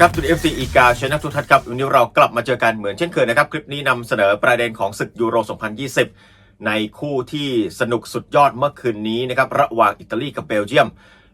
ครับจุด FC อีกาชนะทุกท่านครับวันนี้เรากลับมาเจอกันเหมือนเช่นเคยนะครับ คลิปนี้นำเสนอประเด็นของศึกยูโร 2020 ในคู่ที่สนุกสุดยอดเมื่อคืนนี้นะครับ ระหว่างอิตาลีกับเบลเยียม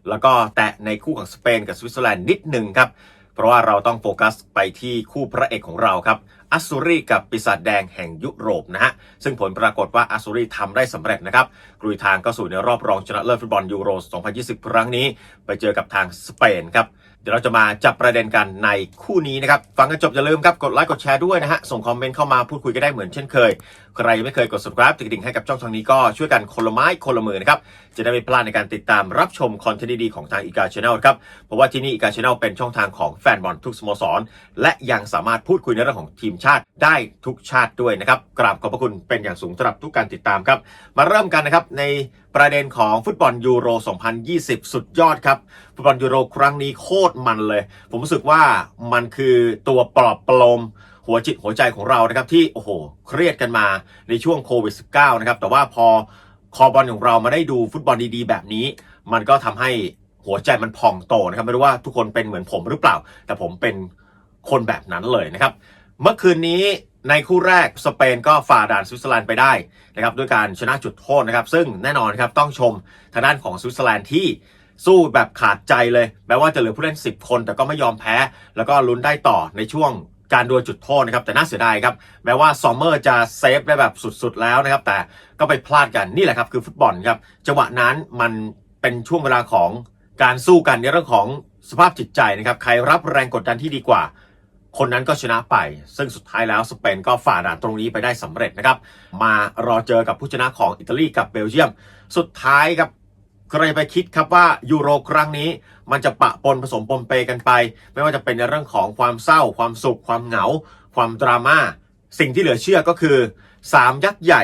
แล้วก็แตะในคู่ของสเปนกับสวิตเซอร์แลนด์นิดหนึ่งครับ เพราะว่าเราต้องโฟกัสไปที่คู่พระเอกของเราครับอัสซูรีกับปีศาจแดงแห่งยุโรปนะฮะ ซึ่งผลปรากฏว่าอัสซูรีทำได้สำเร็จนะครับกลุยทางเข้าสู่ในรอบรองชนะเลิศฟุตบอลยูโร 2020 ครั้งนี้ ไปเจอกับทางสเปนครับ เดี๋ยวเราจะมาจับประเด็นกันในคู่นี้นะครับ ฟังกันจบอย่าลืมครับ กดไลค์กดแชร์ด้วยนะฮะ ส่งคอมเมนต์เข้ามาพูดคุยกันได้เหมือนเช่นเคยใครยังไม่เคยกด subscribe ติดกระดิ่งให้กับช่องทางนี้ก็ช่วยกันคนละไม้คนละมือนะครับ จะได้ไม่พลาดในการติดตามรับชมคอนเทนต์ดีๆของทางอีกาช n แนลครับ เพราะว่าที่นี่อีกาช n แนลเป็นช่องทางของแฟนบอลทุกสโมสร และยังสามารถพูดคุยในเรื่องของทีมชาติได้ทุกชาติด้วยนะครับ กราบขอบพระคุณเป็นอย่างสูงสำหรับทุกการติดตามครับ มาเริ่มกันนะครับในประเด็นของฟุตบอลยูโร 2020 สุดยอดครับ ฟุตบอลยูโรครั้งนี้โคตรมันเลย ผมรู้สึกว่ามันคือตัวปลอบประโลม หัวจิตหัวใจของเรานะครับที่โอ้โหเครียดกันมาในช่วงโควิด -19 นะครับแต่ว่าพอคอบอลของเรามาได้ดูฟุตบอลดีๆ แบบนี้ มันก็ทำให้หัวใจมันพองโตนะครับไม่รู้ว่าทุกคนเป็นเหมือนผมหรือเปล่า แต่ผมเป็นคนแบบนั้นเลยนะครับ เมื่อคืนนี้ในคู่แรกสเปนก็ฝ่าด่านสวิตเซอร์แลนด์ไปได้นะครับด้วยการชนะจุดโทษนะครับ ซึ่งแน่นอนครับต้องชมทางด้านของสวิตเซอร์แลนด์ที่สู้แบบขาดใจเลย แม้ว่าจะเหลือผู้เล่น 10 คน แต่ก็ไม่ยอมแพ้ แล้วก็ลุ้นได้ต่อในช่วง การดวลจุดโทษนะครับ แต่น่าเสียดายครับ แม้ว่าซอมเมอร์จะเซฟได้แบบสุดๆแล้วนะครับ แต่ก็ไปพลาดกันนี่แหละครับ คือฟุตบอลครับ จังหวะนั้นมันเป็นช่วงเวลาของการสู้กันในเรื่องของสภาพจิตใจนะครับ ใครรับแรงกดดันที่ดีกว่า คนนั้นก็ชนะไป ซึ่งสุดท้ายแล้วสเปนก็ฝ่าด่านตรงนี้ไปได้สำเร็จนะครับ มารอเจอกับผู้ชนะของอิตาลีกับเบลเยียม สุดท้ายครับ ใครไปคิดครับว่ายูโรครั้งนี้มันจะปะปนผสมปนเปกันไป ไม่ว่าจะเป็นในเรื่องของความเศร้า ความสุข ความเหงา ความดราม่าสิ่งที่เหลือเชื่อก็คือ 3 ยักษ์ใหญ่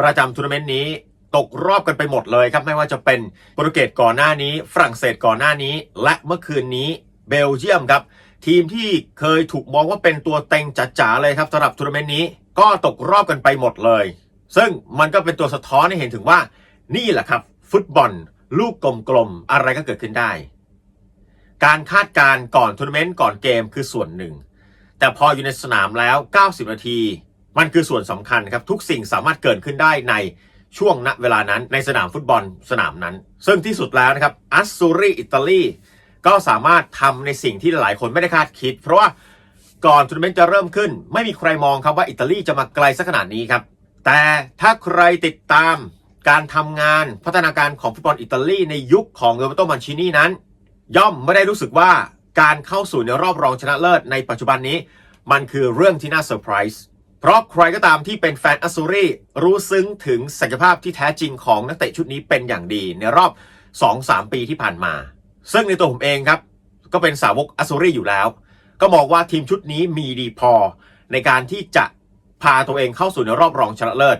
ประจำทัวร์นาเมนต์นี้ตกรอบกันไปหมดเลยครับไม่ว่าจะเป็นโปรตุเกสก่อนหน้านี้ ฝรั่งเศสก่อนหน้านี้ และเมื่อคืนนี้เบลเยียมครับ ทีมที่เคยถูกมองว่าเป็นตัวเต็งจ๋าๆเลยครับสำหรับทัวร์นาเมนต์นี้ก็ตกรอบกันไปหมดเลย ซึ่งมันก็เป็นตัวสะท้อนให้เห็นถึงว่านี่แหละครับ ฟุตบอล ลูกกลมๆ อะไรก็เกิดขึ้นได้ การคาดการณ์ก่อนทัวร์นาเมนต์ก่อนเกมคือส่วนหนึ่ง แต่พออยู่ในสนามแล้ว 90 นาที มันคือส่วนสำคัญครับ ทุกสิ่งสามารถเกิดขึ้นได้ในช่วงณเวลานั้นในสนามฟุตบอลสนามนั้น ซึ่งที่สุดแล้วนะครับอัสซูรีอิตาลีก็สามารถทำในสิ่งที่หลายคนไม่ได้คาดคิด เพราะว่าก่อนทัวร์นาเมนต์จะเริ่มขึ้น ไม่มีใครมองครับว่าอิตาลีจะมาไกลสักขนาดนี้ครับแต่ถ้าใครติดตาม การทำงานพัฒนาการของฟุตบอลอิตาลีในยุคของโรเบโตมันชินีนั้น ย่อมไม่ได้รู้สึกว่าการเข้าสู่ในรอบรองชนะเลิศในปัจจุบันนี้ มันคือเรื่องที่น่าเซอร์ไพรส์เพราะใครก็ตามที่เป็นแฟนอัสซูรีรู้ซึ้งถึงศักยภาพที่แท้จริงของนักเตะชุดนี้เป็นอย่างดีในรอบ 2-3 ปีที่ผ่านมา ซึ่งในตัวผมเองครับ ก็เป็นสาวกอัสซูรีอยู่แล้ว ก็มองว่าทีมชุดนี้มีดีพอ ในการที่จะพาตัวเองเข้าสู่ในรอบรองชนะเลิศ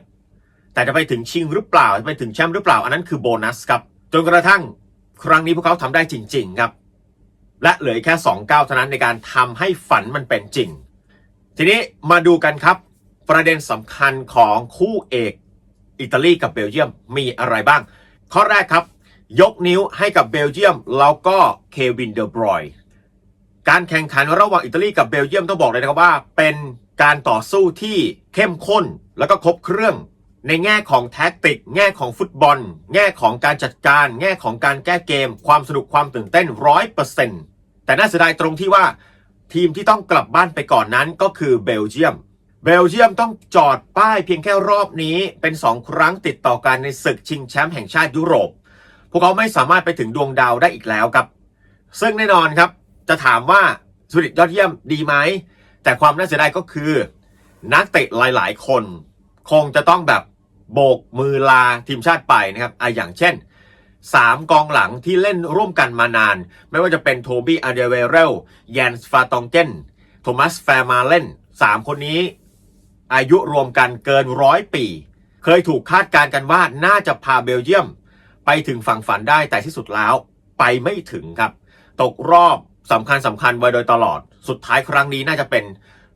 แต่จะไปถึงชิงหรือเปล่าจะไปถึงแชมป์หรือเปล่า อันนั้นคือโบนัสครับ จนกระทั่งครั้งนี้พวกเขาทำได้จริง ๆ ครับ และเหลือแค่2ก้าวเท่านั้นในการทำให้ฝันมันเป็นจริง ทีนี้มาดูกันครับ ประเด็นสำคัญของคู่เอกอิตาลีกับเบลเยียมมีอะไรบ้าง ข้อแรกครับ ยกนิ้วให้กับเบลเยียมแล้วก็เควินเดอบรอยการแข่งขันระหว่างอิตาลีกับเบลเยียมต้องบอกเลยนะครับว่า เป็นการต่อสู้ที่เข้มข้นแล้วก็ครบเครื่อง ในแง่ของแท็กติก แง่ของฟุตบอล แง่ของการจัดการ แง่ของการแก้เกม ความสนุกความตื่นเต้นร้อยเปอร์เซ็นต์แต่น่าเสียดายตรงที่ว่า ทีมที่ต้องกลับบ้านไปก่อนนั้นก็คือเบลเยียม เบลเยียมต้องจอดป้ายเพียงแค่รอบนี้เป็น2ครั้งติดต่อกันในศึกชิงแชมป์แห่งชาติยุโรป พวกเขาไม่สามารถไปถึงดวงดาวได้อีกแล้วครับ ซึ่งแน่นอนครับ จะถามว่าสปิริตยอดเยี่ยมดีไหมแต่ความน่าเสียดายก็คือ นักเตะหลาย ๆ คน คงจะต้องแบบ โบกมือลาทีมชาติไปนะครับอะอย่างเช่น 3 กองหลังที่เล่นร่วมกันมานาน ไม่ว่าจะเป็นโทบี้อาเดเวเรลแยนส์ฟาตองเกนโทมัสแฟร์มาเล่น 3 คนนี้ อายุรวมกันเกินร้อยปี เคยถูกคาดการกันว่าน่าจะพาเบลเยียม ไปถึงฝั่งฝันได้แต่ที่สุดแล้วไปไม่ถึงครับ ตกรอบสำคัญสำคัญไว้โดยตลอด สุดท้ายครั้งนี้น่าจะเป็น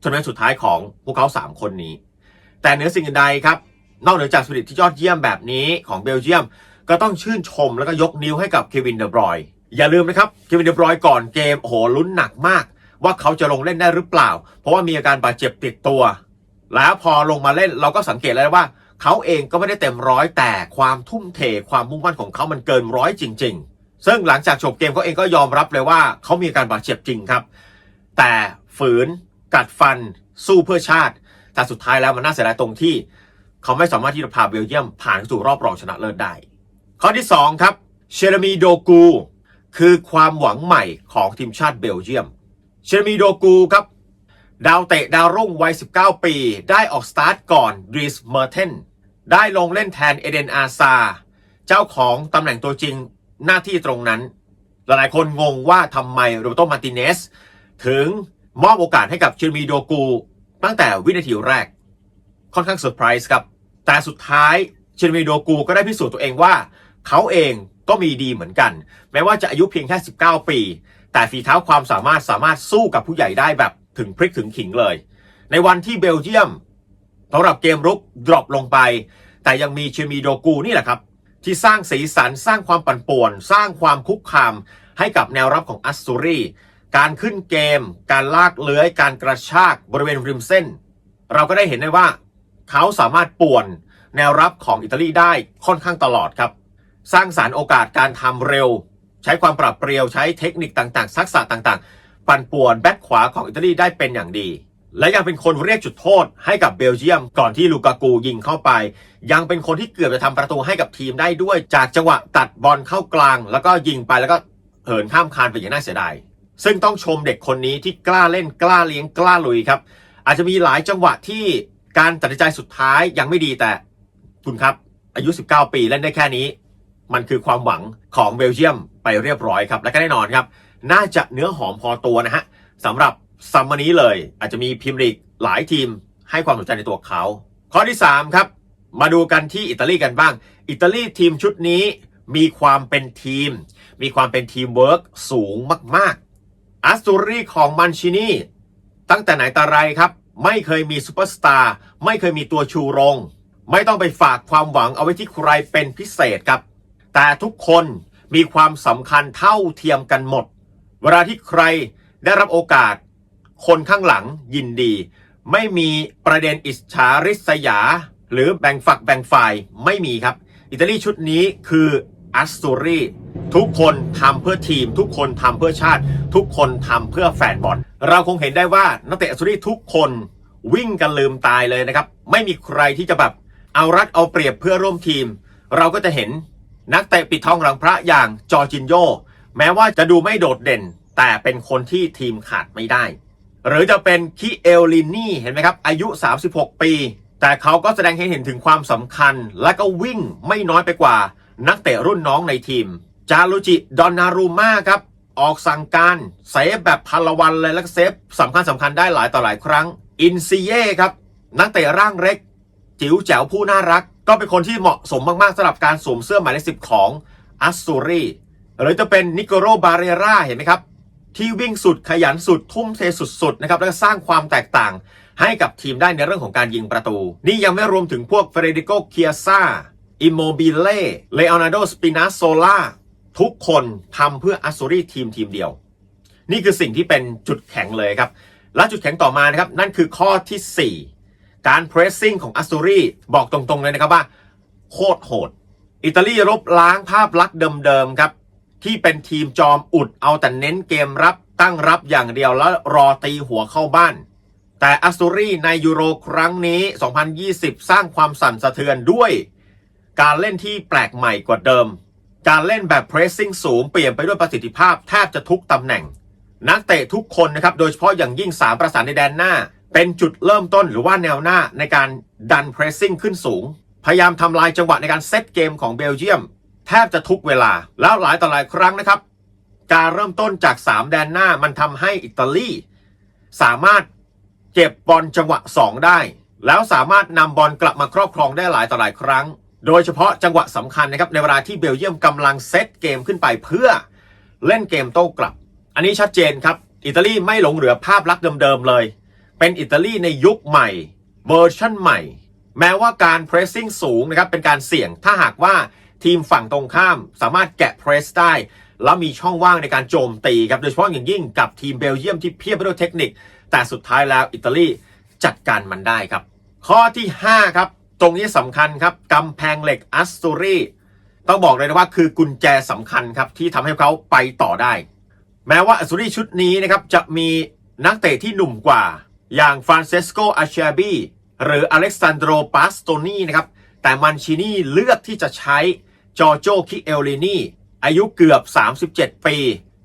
ทัวร์นาเมนต์สุดท้ายของพวกเขา 3 คนนี้ แต่เหนือสิ่งใดครับ นอกเหนือจากสปิริตที่ยอดเยี่ยมแบบนี้ของเบลเยียม ก็ต้องชื่นชมแล้วก็ยกนิ้วให้กับเควินเดอบรอยน์อย่าลืมนะครับเควินเดอบรอยน์ก่อนเกมโอ้โหลุ้นหนักมาก ว่าเขาจะลงเล่นได้หรือเปล่า เพราะว่ามีอาการบาดเจ็บติดตัว แล้วพอลงมาเล่นเราก็สังเกตแล้วว่า เขาเองก็ไม่ได้เต็มร้อยแต่ความทุ่มเทความมุ่งมั่นของเขามันเกินร้อยจริง ๆ ซึ่งหลังจากจบเกมเขาเองก็ยอมรับเลยว่าเขามีอาการบาดเจ็บจริงครับ แต่ฝืนกัดฟันสู้เพื่อชาติแต่สุดท้ายแล้วมันน่าเสียดายตรงที่ เขาไม่สามารถที่จะพาเบลเยียมผ่านสู่รอบรองชนะเลิศได้ ข้อที่ 2 ครับ เชเรมีโดกู คือความหวังใหม่ของทีมชาติเบลเยียม เชเรมีโดกูครับ ดาวเตะดาวรุ่งวัย 19 ปี ได้ออกสตาร์ทก่อนดรีสเมอร์เทนได้ลงเล่นแทนเอเดนอาซา เจ้าของตำแหน่งตัวจริงหน้าที่ตรงนั้น หลายๆคนงงว่าทำไมโรเบโตมาร์ติเนสถึงมอบโอกาสให้กับเชเรมีโดกู ตั้งแต่วินาทีแรก ค่อนข้างเซอร์ไพรส์ครับ แต่สุดท้ายเชนเมโดกูก็ได้พิสูจน์ตัวเองว่า เขาเองก็มีดีเหมือนกัน แม้ว่าจะอายุเพียงแค่ 19 ปี แต่ฝีเท้าความสามารถสามารถสู้กับผู้ใหญ่ได้แบบถึงพริกถึงขิงเลย ในวันที่เบลเยียมสำหรับเกมรุกดรอปลงไป แต่ยังมีเชมีโดกูนี่แหละครับ ที่สร้างสีสันสร้างความปั่นป่วน สร้างความคุกคามให้กับแนวรับของอัสซูรีการขึ้นเกม การลากเลื้อย การกระชากบริเวณริมเส้น เราก็ได้เห็นได้ว่า เขาสามารถป่วนแนวรับของอิตาลีได้ค่อนข้างตลอดครับ สร้างสารรค์โอกาสการทำเร็ว ใช้ความปรับเปรียวใช้เทคนิคต่างๆทักษะต่างๆ ปั่นป่วนแบ็คขวาของอิตาลีได้เป็นอย่างดี และยังเป็นคนเรียกจุดโทษให้กับเบลเยียม ก่อนที่ลูกากูยิงเข้าไป ยังเป็นคนที่เกือบจะทำประตูให้กับทีมได้ด้วย จากจังหวะตัดบอลเข้ากลาง แล้วก็ยิงไปแล้วก็เหินข้ามคานไปอย่างน่าเสียดายซึ่งต้องชมเด็กคนนี้ที่กล้าเล่นกล้าเลี้ยงกล้าลุยครับ อาจจะมีหลายจังหวะที่ การตัดสินใจสุดท้ายยังไม่ดีแต่คุณครับ อายุ 19 ปีเล่นได้แค่นี้ มันคือความหวังของเบลเยียมไปเรียบร้อยครับ และก็แน่นอนครับ น่าจะเนื้อหอมพอตัวนะฮะสำหรับซัมมอร์นี้เลย อาจจะมีพิมพ์ลีกหลายทีมให้ความสนใจในตัวเขา ข้อที่ 3 ครับ มาดูกันที่อิตาลีกันบ้าง อิตาลีทีมชุดนี้มีความเป็นทีม มีความเป็นทีมเวิร์กสูงมากๆอัสตูรีของมันชินีตั้งแต่ไหนแต่ไรครับ ไม่เคยมีซูเปอร์สตาร์ไม่เคยมีตัวชูโรง ไม่ต้องไปฝากความหวังเอาไว้ที่ใครเป็นพิเศษครับ แต่ทุกคนมีความสำคัญเท่าเทียมกันหมด เวลาที่ใครได้รับโอกาส คนข้างหลังยินดี ไม่มีประเด็นอิจฉาริษยา หรือแบ่งฝักแบ่งฝ่ายไม่มีครับ อิตาลีชุดนี้คือ อัสตูรีทุกคนทำเพื่อทีม ทุกคนทำเพื่อชาติ ทุกคนทำเพื่อแฟนบอล เราคงเห็นได้ว่านักเตะอัสตูรีทุกคนวิ่งกันลืมตายเลยนะครับ ไม่มีใครที่จะแบบเอารัดเอาเปรียบเพื่อร่วมทีม เราก็จะเห็นนักเตะปิดทองหลังพระอย่างจอร์จินโยแม้ว่าจะดูไม่โดดเด่น แต่เป็นคนที่ทีมขาดไม่ได้ หรือจะเป็นคิเอลลินนี่เห็นไหมครับ อายุ 36 ปี แต่เขาก็แสดงให้เห็นถึงความสำคัญ และก็วิ่งไม่น้อยไปกว่า นักเตะรุ่นน้องในทีม จารุจิ ดอนนารูมาครับ ออกสั่งการเซฟแบบพลวันเลยแล้วก็เซฟสำคัญสำคัญได้หลายต่อหลายครั้ง อินซีเย่ครับ นักเตะร่างเล็ก จิ๋วแจ๋วผู้น่ารัก ก็เป็นคนที่เหมาะสมมาก ๆสำหรับการสวมเสื้อหมายเลขสิบของอัสซูรีหรือจะเป็นนิโกโรบาเรราเห็นไหมครับ ที่วิ่งสุดขยันสุด ทุ่มเทสุดๆนะครับแล้วก็สร้างความแตกต่างให้กับทีมได้ในเรื่องของการยิงประตู นี่ยังไม่รวมถึงพวกเฟรดิโกเคียซ่า อิโมบิเล่เลโอนาร์โดสปินาโซล่าทุกคนทำเพื่ออัสซูรีทีมทีมเดียว นี่คือสิ่งที่เป็นจุดแข็งเลยครับ และจุดแข็งต่อมานะครับ นั่นคือข้อที่ 4 การเพรสซิ่งของอัสตูรีบอกตรงๆเลยนะครับว่า โคตรโหด อิตาลีลบล้างภาพลักษณ์เดิมๆครับ ที่เป็นทีมจอมอุดเอาแต่เน้นเกมรับตั้งรับอย่างเดียวแล้วรอตีหัวเข้าบ้าน แต่อัสตูรีในยูโรครั้งนี้ 2020 สร้างความสั่นสะเทือนด้วย การเล่นที่แปลกใหม่กว่าเดิม การเล่นแบบเพรสซิ่งสูงเปลี่ยนไปด้วยประสิทธิภาพแทบจะทุกตำแหน่ง นักเตะทุกคนนะครับ โดยเฉพาะอย่างยิ่ง 3 ประสานในแดนหน้า เป็นจุดเริ่มต้นหรือว่าแนวหน้าในการดันเพรสซิ่งขึ้นสูง พยายามทำลายจังหวะในการเซตเกมของเบลเยียม แทบจะทุกเวลา แล้วหลายต่อหลายครั้งนะครับ การเริ่มต้นจาก 3 แดนหน้ามันทำให้อิตาลีสามารถเก็บบอลจังหวะ 2 ได้ แล้วสามารถนำบอลกลับมาครอบครองได้หลายต่อหลายครั้ง โดยเฉพาะจังหวะสำคัญนะครับในเวลาที่เบลเยียมกำลังเซตเกมขึ้นไปเพื่อเล่นเกมโต้กลับ อันนี้ชัดเจนครับ อิตาลีไม่หลงเหลือภาพลักษณ์เดิมๆเลย เป็นอิตาลีในยุคใหม่เวอร์ชั่นใหม่ แม้ว่าการเพรสซิ่งสูงนะครับเป็นการเสี่ยงถ้าหากว่าทีมฝั่งตรงข้ามสามารถแกะเพรสได้ แล้วมีช่องว่างในการโจมตีครับโดยเฉพาะอย่างยิ่งกับทีมเบลเยียมที่เพียบไปด้วยเทคนิค แต่สุดท้ายแล้วอิตาลีจัดการมันได้ครับ ข้อที่ 5 ครับ ตรงนี้สำคัญครับกำแพงเหล็กอัสตูรีต้องบอกเลยนะว่าคือกุญแจสำคัญครับที่ทำให้เขาไปต่อได้ แม้ว่าอัสตูรีชุดนี้นะครับจะมีนักเตะที่หนุ่มกว่า อย่างฟรานเซสโกอาเชบีหรืออเล็กซานโดรปาสโตนีนะครับแต่มันชินี่เลือกที่จะใช้จอร์โจคิเอลลินีอายุเกือบ 37 ปี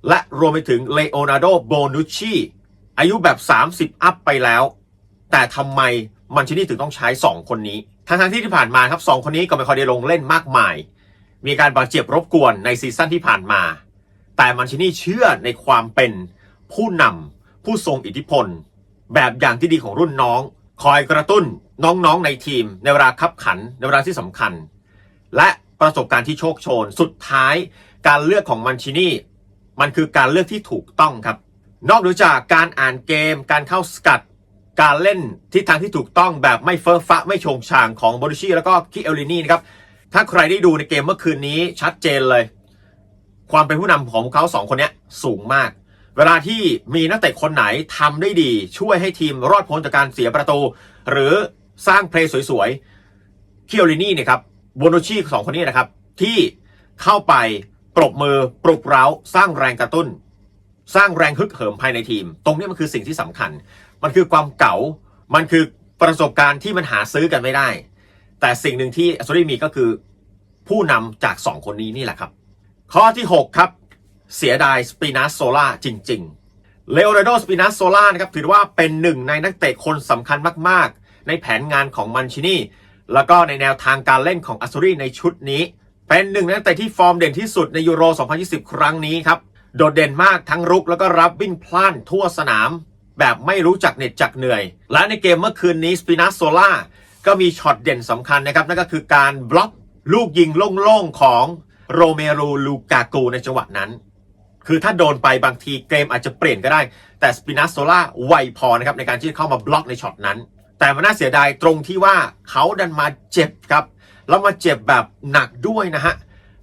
และรวมไปถึงเลโอนาร์โดโบนุชชีอายุแบบ 30 อัพไปแล้ว แต่ทำไมมันชินี่ถึงต้องใช้ 2 คนนี้ ทั้งๆที่ที่ผ่านมาครับ2คนนี้ก็ไม่ค่อยได้ลงเล่นมากมาย มีการบาดเจ็บรบกวนในซีซั่นที่ผ่านมา แต่มันชินี่เชื่อในความเป็นผู้นำผู้ทรงอิทธิพล แบบอย่างที่ดีของรุ่นน้อง คอยกระตุ้นน้องๆในทีม ในเวลาคับขันในเวลาที่สำคัญ และประสบการณ์ที่โชคโชน สุดท้ายการเลือกของมันชินี่ มันคือการเลือกที่ถูกต้องครับ นอกเหนือจากการอ่านเกม การเข้าสกัด การเล่นทิศทางที่ถูกต้องแบบไม่เฟ้อฟ้าไม่โชงชางของบริชีแล้วก็คิเอลลินีนะครับ ถ้าใครได้ดูในเกมเมื่อคืนนี้ชัดเจนเลย ความเป็นผู้นำของเขาสองคนนี้สูงมาก เวลาที่มีนักเตะคนไหนทำได้ดี ช่วยให้ทีมรอดพ้นจากการเสียประตู หรือสร้างเพลย์สวยๆคิโอลินี่เนี่ยครับโบโนชีสองคนนี้นะครับ ที่เข้าไปปรบมือปลุกเร้า สร้างแรงกระตุ้น สร้างแรงฮึกเหิมภายในทีม ตรงนี้มันคือสิ่งที่สำคัญ มันคือความเก๋ามันคือประสบการณ์ที่มันหาซื้อกันไม่ได้ แต่สิ่งหนึ่งที่อัสซรีมีก็คือผู้นำจาก2คนนี้นี่แหละครับ ข้อที่ 6 ครับ เสียดายสปินัสโซล่าจริง ๆ เลโอนาร์โดสปินัสโซล่านะครับถือว่าเป็นหนึ่งในนักเตะคนสำคัญมากๆ ในแผนงานของมันชินี่ แล้วก็ในแนวทางการเล่นของอัสซรีในชุดนี้ เป็นหนึ่งนักเตะที่ฟอร์มเด่นที่สุดในยูโร 2020 ครั้งนี้ครับ โดดเด่นมากทั้งรุกแล้วก็รับวิ่งพล่านทั่วสนาม แบบไม่รู้จักเหน็ดจักเหนื่อย และในเกมเมื่อคืนนี้สปินัสโซล่าก็มีช็อตเด่นสำคัญนะครับ นั่นก็คือการบล็อกลูกยิงโล่งๆของโรเมโรลูกากูในจังหวะนั้น คือถ้าโดนไปบางทีเกมอาจจะเปลี่ยนก็ได้ แต่สปินัสโซล่าไวพอนะครับในการที่เข้ามาบล็อกในช็อตนั้น แต่มันน่าเสียดายตรงที่ว่าเขาดันมาเจ็บครับแล้วมาเจ็บแบบหนักด้วยนะฮะ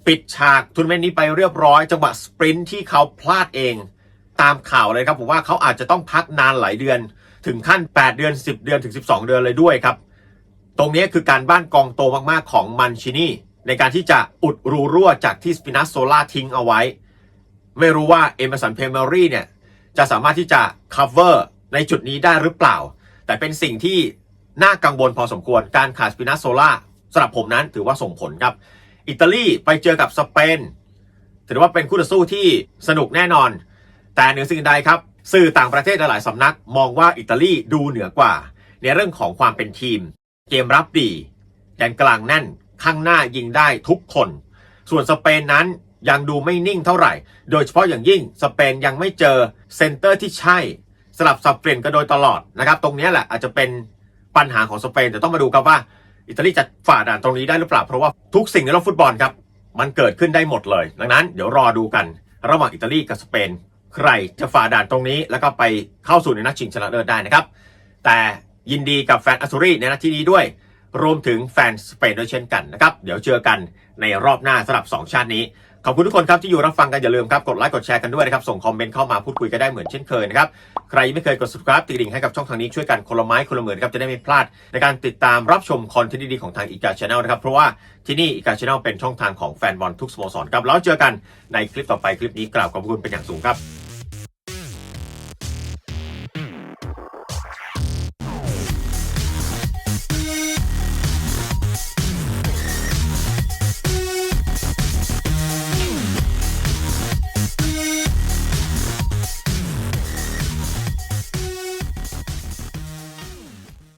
ปิดฉากทัวร์นเมนนี้ไปเรียบร้อย จังหวะสปรินที่เขาพลาดเอง ตามข่าวเลยครับผมว่าเขาอาจจะต้องพักนานหลายเดือน ถึงขั้น 8 เดือน 10 เดือนถึง 12 เดือนเลยด้วยครับ ตรงนี้คือการบ้านกองโตมากๆของมันชินี่ ในการที่จะอุดรูรั่วจากที่สปินัสโซล่าทิ้งเอาไว้ ไม่รู้ว่าเอมสันเพเมอรี่เนี่ยจะสามารถที่จะ cover ในจุดนี้ได้หรือเปล่า แต่เป็นสิ่งที่น่ากังวลพอสมควรการขาดสปินัสโซล่าสำหรับผมนั้นถือว่าส่งผลครับ อิตาลีไปเจอกับสเปนถือว่าเป็นคู่ต่อสู้ที่สนุกแน่นอน แต่เหนือสิ่งใดครับ สื่อต่างประเทศหลายสำนัก มองว่าอิตาลีดูเหนือกว่า ในเรื่องของความเป็นทีม เกมรับดีแดนกลางแน่นข้างหน้ายิงได้ทุกคน ส่วนสเปนนั้นยังดูไม่นิ่งเท่าไหร่ โดยเฉพาะอย่างยิ่งสเปนยังไม่เจอเซนเตอร์ที่ใช่ สลับสับเปลี่ยนกันโดยตลอดนะครับ ตรงนี้แหละอาจจะเป็นปัญหาของสเปนแต่ต้องมาดูครับว่า อิตาลีจะฝ่าด่านตรงนี้ได้หรือเปล่า เพราะว่าทุกสิ่งในโลกฟุตบอลครับ มันเกิดขึ้นได้หมดเลย ดังนั้นเดี๋ยวรอดูกัน ระหว่างอิตาลีกับสเปน ใครจะฝ่าด่านตรงนี้ แล้วก็ไปเข้าสู่ในนัดชิงชนะเลิศได้นะครับ แต่ยินดีกับแฟนอัสซูรีในนัดที่นี้ด้วย รวมถึงแฟนสเปนด้วยเช่นกันนะครับ เดี๋ยวเจอกันในรอบหน้าสำหรับ 2 ชาตินี้ ขอบคุณทุกคนครับที่อยู่รับฟังกันอย่าลืมครับ กดไลค์กดแชร์กันด้วยนะครับ ส่งคอมเมนต์เข้ามาพูดคุยกันได้เหมือนเช่นเคยนะครับ ใครยังไม่เคยกด subscribe ติดดิ่งให้กับช่องทางนี้ช่วยกันคนละไม้คนละมือนครับจะได้ไม่พลาด ในการติดตามรับชมคอนเทนต์ดีๆของทางอีกาชาแนลนะครับเพราะว่าที่นี่อีกาชาแนลเป็นช่องทางของแฟนบอลทุกสโมสรครับแล้วเจอกันในคลิปต่อไปคลิปนี้กราบขอบคุณเป็นอย่างสูงครับ